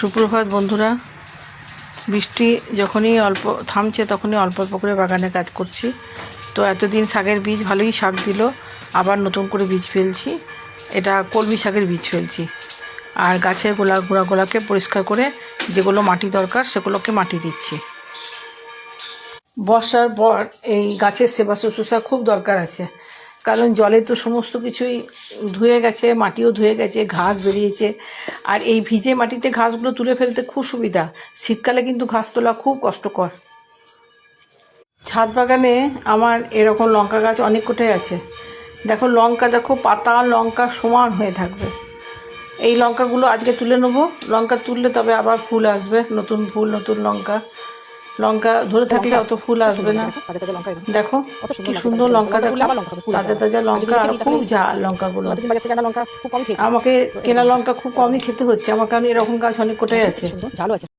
সুপ্রভাত বন্ধুরা। বৃষ্টি যখনই অল্প থামছে তখনই অল্প অল্প করে বাগানে কাজ করছি। তো এতদিন শাকের বীজ ভালোই শাক দিল, আবার নতুন করে বীজ ফেলছি। এটা কলমি শাকের বীজ ফেলছি। আর গাছের গোলা গোড়া গোলাকে পরিষ্কার করে যেগুলো মাটি দরকার সেগুলোকে মাটি দিচ্ছি। বর্ষার পর এই গাছের সেবা শুশ্রূষা খুব দরকার আছে। কারণ জলে তো সমস্ত কিছুই ধুয়ে গেছে, মাটিও ধুয়ে গেছে, ঘাস বেরিয়েছে। আর এই ভিজে মাটিতে ঘাসগুলো তুলে ফেলতে খুব সুবিধা। শীতকালে কিন্তু ঘাস তোলা খুব কষ্টকর। ছাদ বাগানে আমার এরকম লঙ্কা গাছ অনেক কোটাই আছে। দেখো লঙ্কা, দেখো পাতা, লঙ্কা সমান হয়ে থাকবে। এই লঙ্কাগুলো আজকে তুলে নেব। লঙ্কা তুললে তবে আবার ফুল আসবে। নতুন ফুল, নতুন লঙ্কা। লঙ্কা ধরে থাকলে অত ফুল আসবে না। দেখো কি সুন্দর লঙ্কা তাজা তাজা লঙ্কা আর খুব ঝাল লঙ্কাগুলো। আমাকে কেনা লঙ্কা খুব কমই খেতে হচ্ছে। আমার কারণ এরকম গাছ অনেক কোটাই আছে।